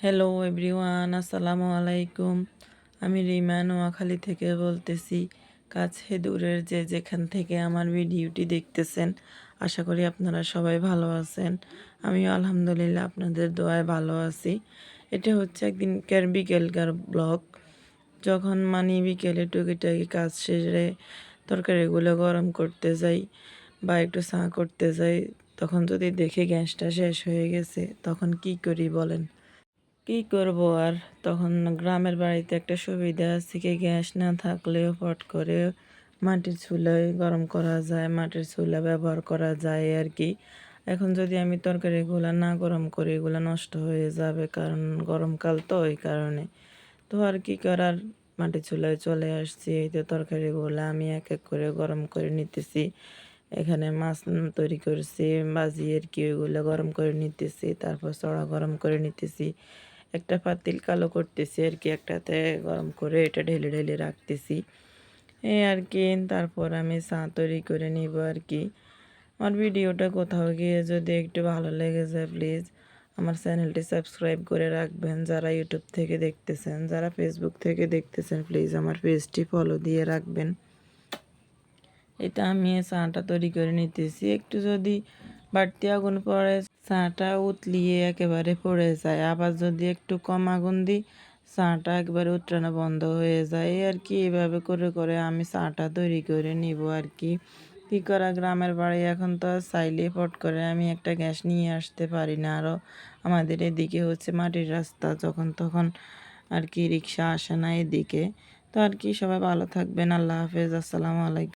Hello everyone আসসালামু আলাইকুম আমি রিমা নোয়াখালী থেকে বলতেছি, কাছে দূরের যে যেখান থেকে আমার ভিডিওটি দেখতেছেন, আশা করি আপনারা সবাই ভালো আছেন। আমিও আলহামদুলিল্লাহ আপনাদের দোয়ায় ভালো আছি। এটা হচ্ছে একদিনকার বিকেলকার ব্লগ। যখন মানি বিকেলে টুকিটাকি কাজ সেরে তরকারিগুলো গরম করতে যাই বা একটু চা করতে যাই, তখন যদি দেখে গ্যাসটা শেষ হয়ে গেছে, তখন কি করি বলেন? কি করব আর? তখন গ্রামের বাড়িতে একটা সুবিধা আছে কি? গ্যাস না থাকলেও ফট করে মাটির চুলায় গরম করা যায়, মাটির চুলা ব্যবহার করা যায় আর কি। এখন যদি আমি তরকারিগুলো না গরম করি, এগুলো নষ্ট হয়ে যাবে কারণ গরমকাল তো ওই কারণে। তো আর কি করার? মাটির চুলায় চলে আসছি, এই তো তরকারিগুলো আমি এক এক করে গরম করে নিতেছি। এখানে মাছ তৈরি করছি আর কি, ওইগুলো গরম করে নিতেছি, তারপর চড়া গরম করে নিতেছি। একটা পাতিল কালো করতেছি আর কি একটাতে গরম করে এটা ঢেলে ঢেলে রাখতেছি। এই আর কি, তারপর আমি চা তৈরি করে নিব আর কি। আমার ভিডিওটা কোথাও গিয়ে যদি একটু ভালো লেগে যায় প্লিজ আমার চ্যানেলটি সাবস্ক্রাইব করে রাখবেন। যারা ইউটিউব থেকে দেখতেছেন, যারা ফেসবুক থেকে দেখতেছেন প্লিজ আমার পেজটি ফলো দিয়ে রাখবেন। এটা আমি চাটা তৈরি করে নিতেছি। একটু যদি বাড়তি আগুন পড়ে চাটা উতলিয়ে একেবারে পড়ে যায়। আবার যদি একটু কম আগুন দিই চাটা একবারে উত্রানো বন্ধ হয়ে যায়। আর কি, এভাবে করে করে আমি চাটা তৈরি করে নিব আর কি। কী করা গ্রামের বাড়ি এখন তো চাইলে পট করে আমি একটা গ্যাস নিয়ে আসতে পারি না। আরও আমাদের এদিকে হচ্ছে মাটির রাস্তা, যখন তখন আর কি রিক্সা আসে না এদিকে। তো আর কি, সবাই ভালো থাকবেন। আল্লাহ হাফেজ। আসসালামু আলাইকুম।